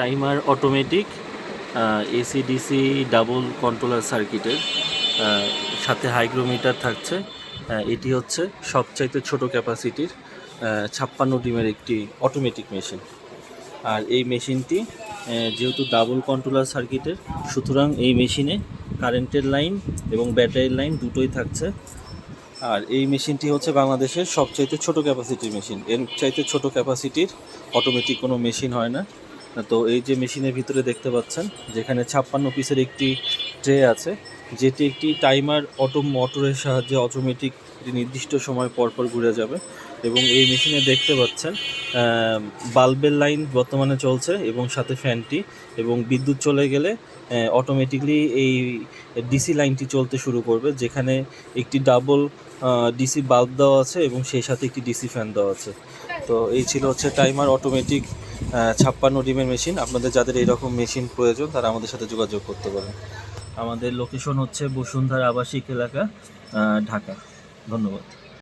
Timer automatic AC DC double controller সার্কিটের সাথে hygrometer থাকছে আহ, এটি হচ্ছে সবচাইতে ছোট ক্যাপাসিটির ছাপ্পান্ন ডিমের একটি অটোমেটিক মেশিন আর এই মেশিনটি যেহেতু ডাবল কন্ট্রোলার সার্কিটের সুতরাং এই মেশিনে কারেন্টের লাইন এবং ব্যাটারির লাইন দুটোই থাকছে। আর এই মেশিনটি হচ্ছে বাংলাদেশের সবচাইতে ছোট ক্যাপাসিটির মেশিন এর চাইতে ছোট ক্যাপাসিটির অটোমেটিক কোনো মেশিন হয় না। তো এই যে মেশিনের ভিতরে দেখতে পাচ্ছেন, যেখানে ছাপ্পান্ন পিসের একটি ট্রে আছে, যেটি একটি টাইমার অটো মোটরের সাহায্যে অটোমেটিক নির্দিষ্ট সময় পর পর ঘুরে যাবে এবং এই মেশিনে দেখতে পাচ্ছেন বাল্বের লাইন বর্তমানে চলছে এবং সাথে ফ্যানটি এবং বিদ্যুৎ চলে গেলে অটোমেটিকলি এই ডিসি লাইনটি চলতে শুরু করবে, যেখানে একটি ডাবল ডিসি বাল্ব দেওয়া আছে এবং সেই সাথে একটি ডিসি ফ্যান দেওয়া আছে। তো এই ছিল হচ্ছে টাইমার অটোমেটিক ছাপ্পান্ন ডিমের মেশিন। আপনাদের যাদের এইরকম মেশিন প্রয়োজন, তারা আমাদের সাথে যোগাযোগ করতে পারেন। আমাদের লোকেশন হচ্ছে বসুন্ধরা আবাসিক এলাকা ঢাকা। ধন্যবাদ।